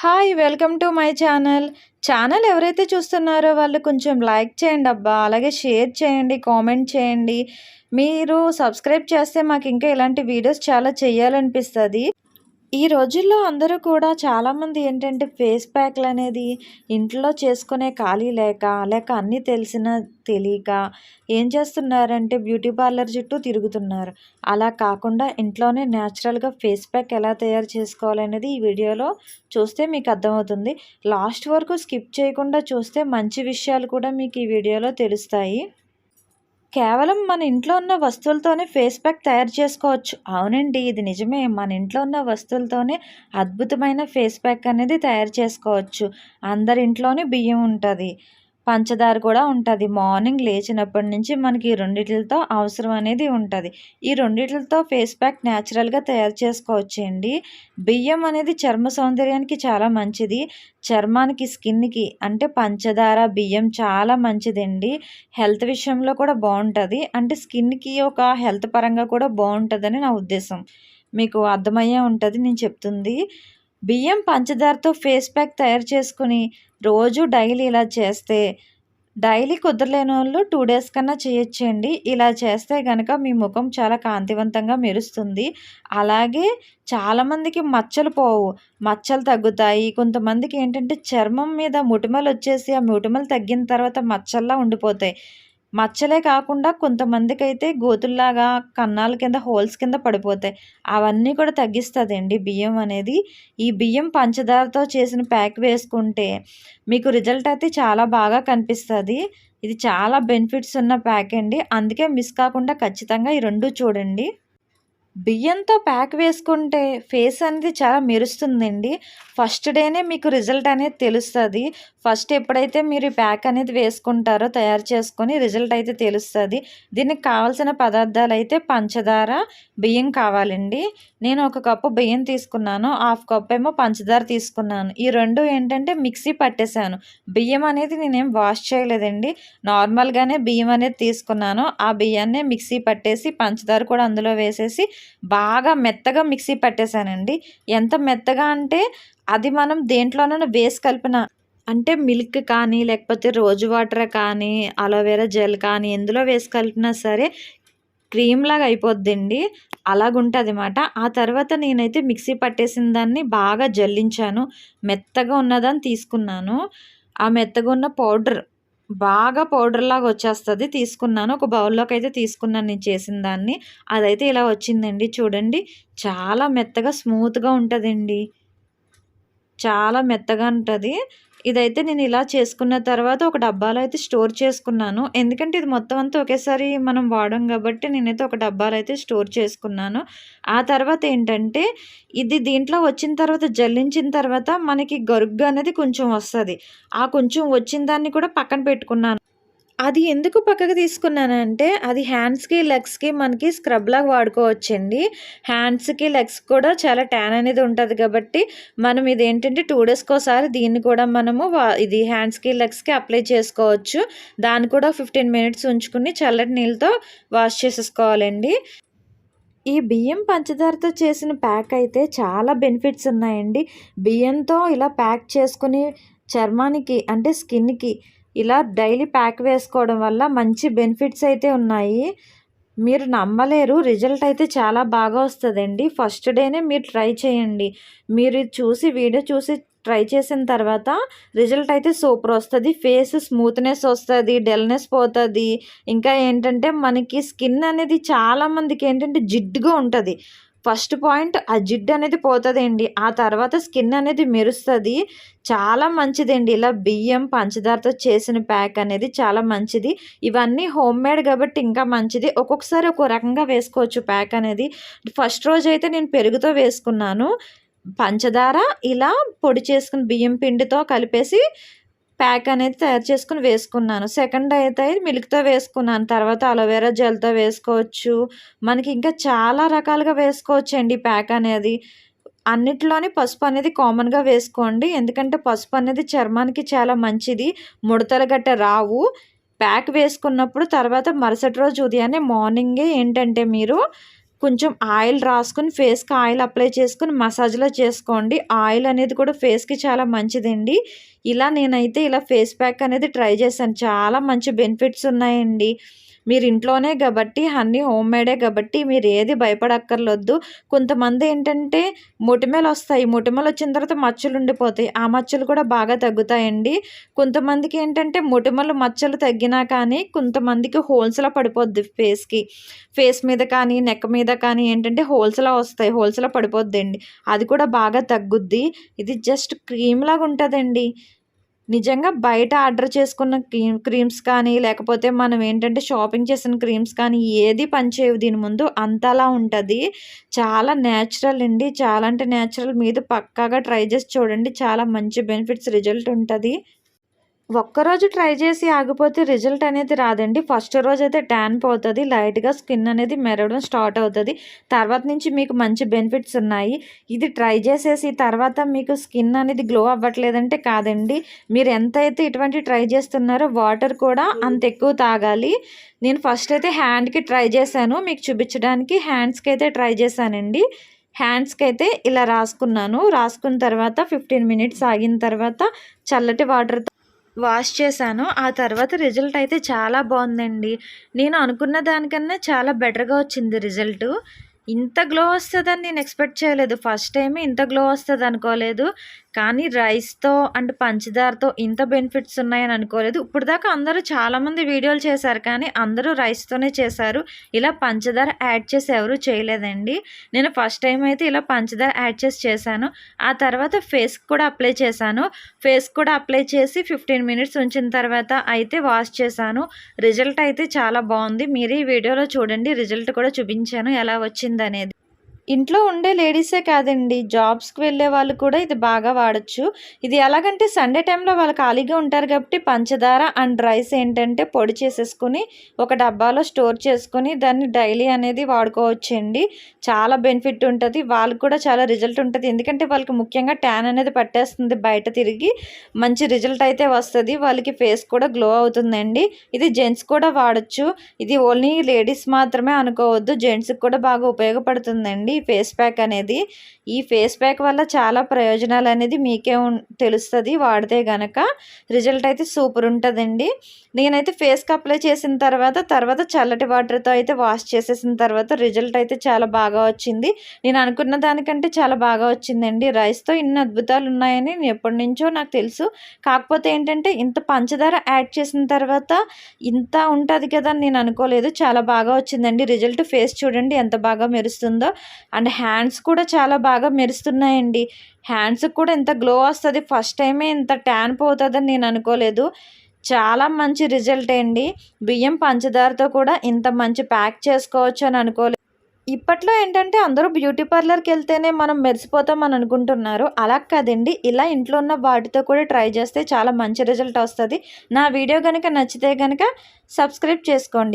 Hi welcome to my channel. Channel ఎవరైతే చూస్తున్నారో వాళ్ళు కొంచెం లైక్ చేయండి అబ్బా అలాగే షేర్ చేయండి కామెంట్ చేయండి. మీరు సబ్స్క్రైబ్ చేస్తే మాకు ఇంకా ఇలాంటి వీడియోస్ చాలా చేయాలనిపిస్తుంది. ఈ రోజుల్లో అందరూ కూడా చాలామంది ఏంటంటే ఫేస్ ప్యాక్లు అనేది ఇంట్లో చేసుకునే ఖాళీ లేక లేక అన్నీ తెలిసిన తెలియక ఏం చేస్తున్నారంటే బ్యూటీ పార్లర్ చుట్టూ తిరుగుతున్నారు. అలా కాకుండా ఇంట్లోనే న్యాచురల్గా ఫేస్ ప్యాక్ ఎలా తయారు చేసుకోవాలనేది ఈ వీడియోలో చూస్తే మీకు అర్థమవుతుంది. లాస్ట్ వరకు స్కిప్ చేయకుండా చూస్తే మంచి విషయాలు కూడా మీకు ఈ వీడియోలో తెలుస్తాయి. కేవలం మన ఇంట్లో ఉన్న వస్తువులతోనే ఫేస్ ప్యాక్ తయారు చేసుకోవచ్చు. అవునండి ఇది నిజమే. మన ఇంట్లో ఉన్న వస్తువులతోనే అద్భుతమైన ఫేస్ ప్యాక్ అనేది తయారు చేసుకోవచ్చు. అందరి ఇంట్లోనే బియ్యం ఉంటుంది. పంచదార కూడా ఉంటుంది. మార్నింగ్ లేచినప్పటి నుంచి మనకి ఈ రెండిటితో అవసరం అనేది ఉంటుంది. ఈ రెండిటితో ఫేస్ ప్యాక్ న్యాచురల్గా తయారు చేసుకోవచ్చు అండి బియ్యం అనేది చర్మ సౌందర్యానికి చాలా మంచిది. చర్మానికి స్కిన్కి అంటే పంచదార బియ్యం చాలా మంచిదండి. హెల్త్ విషయంలో కూడా బాగుంటుంది. అంటే స్కిన్కి ఒక హెల్త్ పరంగా కూడా బాగుంటుందని నా ఉద్దేశం. మీకు అర్థమయ్యే ఉంటుంది నేను చెప్తుంది. బియ్యం పంచదారతో ఫేస్ ప్యాక్ తయారు చేసుకుని రోజు డైలీ ఇలా చేస్తే డైలీ కుదరలేని వాళ్ళు టూ డేస్ కన్నా చేయొచ్చండి. ఇలా చేస్తే కనుక మీ ముఖం చాలా కాంతివంతంగా మెరుస్తుంది. అలాగే చాలామందికి మచ్చలు పోవు. మచ్చలు తగ్గుతాయి. కొంతమందికి ఏంటంటే చర్మం మీద ముటిమలు వచ్చేసి ఆ ముటిమలు తగ్గిన తర్వాత మచ్చల్లా ఉండిపోతాయి. మచ్చలే కాకుండా కొంతమందికి అయితే గోతుల్లాగా కన్నాల కింద హోల్స్ కింద పడిపోతాయి. అవన్నీ కూడా తగ్గిస్తుందండి బియ్యం అనేది. ఈ బియ్యం పంచదారతో చేసిన ప్యాక్ వేసుకుంటే మీకు రిజల్ట్ అయితే చాలా బాగా కనిపిస్తుంది. ఇది చాలా బెనిఫిట్స్ ఉన్న ప్యాక్ అండి. అందుకే మిస్ కాకుండా ఖచ్చితంగా ఈ రెండు చూడండి. బియ్యంతో ప్యాక్ వేసుకుంటే ఫేస్ అనేది చాలా మెరుస్తుందండి. ఫస్ట్ డేనే మీకు రిజల్ట్ అనేది తెలుస్తుంది. ఫస్ట్ ఎప్పుడైతే మీరు ప్యాక్ అనేది వేసుకుంటారో తయారు చేసుకొని రిజల్ట్ అయితే తెలుస్తుంది. దీనికి కావాల్సిన పదార్థాలు అయితే పంచదార బియ్యం కావాలండి. నేను ఒక కప్పు బియ్యం తీసుకున్నాను హాఫ్ కప్ ఏమో పంచదార తీసుకున్నాను. ఈ రెండు ఏంటంటే మిక్సీ పట్టేశాను. బియ్యం అనేది నేనేం వాష్ చేయలేదండి. నార్మల్గానే బియ్యం అనేది తీసుకున్నాను. ఆ బియ్యాన్నే మిక్సీ పట్టేసి పంచదార కూడా అందులో వేసేసి బాగా మెత్తగా మిక్సీ పట్టేశానండి. ఎంత మెత్తగా అంటే అది మనం దేంట్లోనైనా వేసి కలిపిన అంటే మిల్క్ కానీ లేకపోతే రోజు వాటర్ కానీ అలోవెరా జెల్ కానీ ఎందులో వేసి కలిపినా సరే క్రీమ్ లాగా అయిపోద్దండి. అలాగుంటుంది అనమాట ఆ తర్వాత నేనైతే మిక్సీ పట్టేసిన దాన్ని బాగా జల్లించాను. మెత్తగా ఉన్నదాన్ని తీసుకున్నాను. ఆ మెత్తగా ఉన్న పౌడర్ బాగా పౌడర్లాగా వచ్చేస్తుంది. తీసుకున్నాను. ఒక బౌల్లోకి అయితే తీసుకున్నాను నేను చేసిన దాన్ని. అదైతే ఇలా వచ్చిందండి. చూడండి. చాలా మెత్తగా స్మూత్గా ఉంటుందండి. చాలా మెత్తగా ఉంటుంది. ఇదైతే నేను ఇలా చేసుకున్న తర్వాత ఒక డబ్బాలో అయితే స్టోర్ చేసుకున్నాను. ఎందుకంటే ఇది మొత్తం అంతా ఒకేసారి మనం వాడం కాబట్టి నేనైతే ఒక డబ్బాలో అయితే స్టోర్ చేసుకున్నాను. ఆ తర్వాత ఏంటంటే ఇది దీంట్లో వచ్చిన తర్వాత జల్లించిన తర్వాత మనకి గరుగ్గా అనేది కొంచెం వస్తుంది. ఆ కొంచెం వచ్చిన దాన్ని కూడా పక్కన పెట్టుకున్నాను. అది ఎందుకు పక్కకు తీసుకున్నానంటే అది హ్యాండ్స్కి లెగ్స్కి మనకి స్క్రబ్ లాగా వాడుకోవచ్చండి. హ్యాండ్స్కి లెగ్స్ కూడా చాలా ట్యాన్ అనేది ఉంటుంది కాబట్టి మనం ఇది ఏంటంటే టూ డేస్కి ఒకసారి దీన్ని కూడా మనము ఇది హ్యాండ్స్కి లెగ్స్కి అప్లై చేసుకోవచ్చు. దాన్ని కూడా ఫిఫ్టీన్ మినిట్స్ ఉంచుకుని చల్లటి నీళ్ళతో వాష్ చేసేసుకోవాలండి. ఈ బియ్యం పంచదారతో చేసిన ప్యాక్ అయితే చాలా బెనిఫిట్స్ ఉన్నాయండి. బియ్యంతో ఇలా ప్యాక్ చేసుకుని చర్మానికి అంటే స్కిన్కి ఇలా డైలీ ప్యాక్ వేసుకోవడం వల్ల మంచి బెనిఫిట్స్ అయితే ఉన్నాయి. మీరు నమ్మలేరు. రిజల్ట్ అయితే చాలా బాగా వస్తుందండి. ఫస్ట్ డేనే మీరు ట్రై చేయండి. మీరు చూసి వీడియో చూసి ట్రై చేసిన తర్వాత రిజల్ట్ అయితే సూపర్ వస్తుంది. ఫేస్ స్మూత్నెస్ వస్తుంది డెల్నెస్ పోతుంది. ఇంకా ఏంటంటే మనకి స్కిన్ అనేది చాలామందికి ఏంటంటే జిడ్డుగా ఉంటుంది. ఫస్ట్ పాయింట్ ఆ జిడ్డు అనేది పోతుందండి. ఆ తర్వాత స్కిన్ అనేది మెరుస్తుంది. చాలా మంచిదండి. ఇలా బియ్యం పంచదారతో చేసిన ప్యాక్ అనేది చాలా మంచిది. ఇవన్నీ హోమ్ మేడ్ కాబట్టి ఇంకా మంచిది. ఒక్కొక్కసారి ఒక్కో రకంగా వేసుకోవచ్చు ప్యాక్ అనేది. ఫస్ట్ రోజు అయితే నేను పెరుగుతో వేసుకున్నాను. పంచదార ఇలా పొడి చేసుకుని బియ్యం పిండితో కలిపేసి ప్యాక్ అనేది తయారు చేసుకుని వేసుకున్నాను. సెకండ్ అయితే మిల్క్తో వేసుకున్నాను. తర్వాత అలోవెరా జెల్తో వేసుకోవచ్చు. మనకి ఇంకా చాలా రకాలుగా వేసుకోవచ్చు అండి ప్యాక్ అనేది. అన్నిట్లోని పసుపు అనేది కామన్గా వేసుకోండి. ఎందుకంటే పసుపు అనేది చర్మానికి చాలా మంచిది. ముడతలు గట్ట రావు. ప్యాక్ వేసుకున్నప్పుడు తర్వాత మరుసటి రోజు ఉదయాన్నే మార్నింగే ఏంటంటే మీరు కొంచెం ఆయిల్ రాసుకొని ఫేస్కి ఆయిల్ అప్లై చేసుకొని మసాజ్లో చేసుకోండి. ఆయిల్ అనేది కూడా ఫేస్కి చాలా మంచిదండి. ఇలా నేనైతే ఇలా ఫేస్ ప్యాక్ అనేది ట్రై చేశాను. చాలా మంచి బెనిఫిట్స్ ఉన్నాయండి. మీరు ఇంట్లోనే కాబట్టి అన్నీ హోమ్ మేడే కాబట్టి మీరు ఏది భయపడక్కర్లొద్దు. కొంతమంది ఏంటంటే మొటిమలు వస్తాయి మొటిమలు వచ్చిన తర్వాత మచ్చలు ఉండిపోతాయి ఆ మచ్చలు కూడా బాగా తగ్గుతాయండి. కొంతమందికి ఏంటంటే మొటిమలు మచ్చలు తగ్గినా కానీ కొంతమందికి హోల్స్లా పడిపోద్ది ఫేస్కి. ఫేస్ మీద కానీ నెక్ మీద కానీ ఏంటంటే హోల్స్లా వస్తాయి. హోల్స్లా పడిపోద్ది అది కూడా బాగా తగ్గుద్ది. ఇది జస్ట్ క్రీమ్ లాగా ఉంటుందండి నిజంగా బయట ఆర్డర్ చేసుకున్న క్రీమ్ క్రీమ్స్ కానీ లేకపోతే మనం ఏంటంటే షాపింగ్ చేసిన క్రీమ్స్ కానీ ఏది పనిచేయవు దీని ముందు. అంతలా ఉంటుంది. చాలా న్యాచురల్ అండి. చాలా అంటే న్యాచురల్ మీద పక్కాగా ట్రై చేసి చూడండి. చాలా మంచి బెనిఫిట్స్ రిజల్ట్ ఉంటుంది. ఒక్కరోజు ట్రై చేసి ఆగిపోతే రిజల్ట్ అనేది రాదండి. ఫస్ట్ రోజు అయితే ట్యాన్ పోతుంది లైట్గా స్కిన్ అనేది మెరవడం స్టార్ట్ అవుతుంది. తర్వాత నుంచి మీకు మంచి బెనిఫిట్స్ ఉన్నాయి. ఇది ట్రై చేసేసి తర్వాత మీకు స్కిన్ అనేది గ్లో అవ్వట్లేదంటే కాదండి. మీరు ఎంతైతే ఇటువంటి ట్రై చేస్తున్నారో వాటర్ కూడా అంత ఎక్కువ తాగాలి. నేను ఫస్ట్ అయితే హ్యాండ్కి ట్రై చేశాను. మీకు చూపించడానికి హ్యాండ్స్కి అయితే ట్రై చేశానండి. హ్యాండ్స్కి అయితే ఇలా రాసుకున్నాను. రాసుకున్న తర్వాత ఫిఫ్టీన్ మినిట్స్ ఆగిన తర్వాత చల్లటి వాటర్తో వాష్ చేశాను. ఆ తర్వాత రిజల్ట్ అయితే చాలా బాగుందండి. నేను అనుకున్న దానికన్నా చాలా బెటర్గా వచ్చింది రిజల్ట్. ఇంత గ్లో వస్తుందని నేను ఎక్స్పెక్ట్ చేయలేదు. ఫస్ట్ టైం ఇంత గ్లో వస్తుంది అనుకోలేదు. కానీ రైస్తో అండ్ పంచదారతో ఇంత బెనిఫిట్స్ ఉన్నాయని అనుకోలేదు. ఇప్పుడు దాకా అందరూ చాలామంది వీడియోలు చేశారు కానీ అందరూ రైస్తోనే చేశారు. ఇలా పంచదార యాడ్ చేసి ఎవరు చేయలేదండి. నేను ఫస్ట్ టైం అయితే ఇలా పంచదార యాడ్ చేసి చేశాను. ఆ తర్వాత ఫేస్కి కూడా అప్లై చేశాను. ఫేస్ కూడా అప్లై చేసి ఫిఫ్టీన్ మినిట్స్ ఉంచిన తర్వాత అయితే వాష్ చేశాను. రిజల్ట్ అయితే చాలా బాగుంది. మీరు ఈ వీడియోలో చూడండి. రిజల్ట్ కూడా చూపించాను ఎలా వచ్చిందనేది. ఇంట్లో ఉండే లేడీసే కాదండి. జాబ్స్కి వెళ్ళే వాళ్ళు కూడా ఇది బాగా వాడచ్చు. ఇది ఎలాగంటే సండే టైంలో వాళ్ళు ఖాళీగా ఉంటారు కాబట్టి పంచదార అండ్ రైస్ ఏంటంటే పొడి చేసేసుకుని ఒక డబ్బాలో స్టోర్ చేసుకుని దాన్ని డైలీ అనేది వాడుకోవచ్చండి. చాలా బెనిఫిట్ ఉంటుంది. వాళ్ళకి కూడా చాలా రిజల్ట్ ఉంటుంది. ఎందుకంటే వాళ్ళకి ముఖ్యంగా ట్యాన్ అనేది పట్టేస్తుంది బయట తిరిగి. మంచి రిజల్ట్ అయితే వస్తుంది. వాళ్ళకి ఫేస్ కూడా గ్లో అవుతుందండి. ఇది జెంట్స్ కూడా వాడచ్చు. ఇది ఓన్లీ లేడీస్ మాత్రమే అనుకోవద్దు. జెంట్స్కి కూడా బాగా ఉపయోగపడుతుందండి. ఈ ఫేస్ ప్యాక్ అనేది ఈ ఫేస్ ప్యాక్ వల్ల చాలా ప్రయోజనాలు అనేది మీకే తెలుస్తుంది. వాడితే గనక రిజల్ట్ అయితే సూపర్ ఉంటుందండి. నేనైతే ఫేస్కి అప్లై చేసిన తర్వాత తర్వాత చల్లటి వాటర్తో అయితే వాష్ చేసేసిన తర్వాత రిజల్ట్ అయితే చాలా బాగా వచ్చింది. నేను అనుకున్న దానికంటే చాలా బాగా వచ్చిందండి. రైస్తో ఇన్ని అద్భుతాలు ఉన్నాయని ఎప్పటి నుంచో నాకు తెలుసు. కాకపోతే ఏంటంటే ఇంత పంచదార యాడ్ చేసిన తర్వాత ఇంత ఉంటుంది కదా అని నేను అనుకోలేదు. చాలా బాగా వచ్చిందండి. రిజల్ట్ ఫేస్ చూడండి ఎంత బాగా మెరుస్తుందో. అండ్ హ్యాండ్స్ కూడా చాలా బాగా మెరుస్తున్నాయండి. హ్యాండ్స్కి కూడా ఇంత గ్లో వస్తుంది ఫస్ట్ టైమే ఇంత ట్యాన్ పోతుందని నేను అనుకోలేదు. చాలా మంచి రిజల్ట్ అండి. బియ్యం పంచదారతో కూడా ఇంత మంచి ప్యాక్ చేసుకోవచ్చు అని అనుకోలేదు. ఇప్పట్లో ఏంటంటే అందరూ బ్యూటీ పార్లర్కి వెళ్తేనే మనం మెరిసిపోతాం అని అనుకుంటున్నారు. అలా కాదండి. ఇలా ఇంట్లో ఉన్న వాటితో కూడా ట్రై చేస్తే చాలా మంచి రిజల్ట్ వస్తుంది. నా వీడియో కనుక నచ్చితే కనుక సబ్స్క్రైబ్ చేసుకోండి.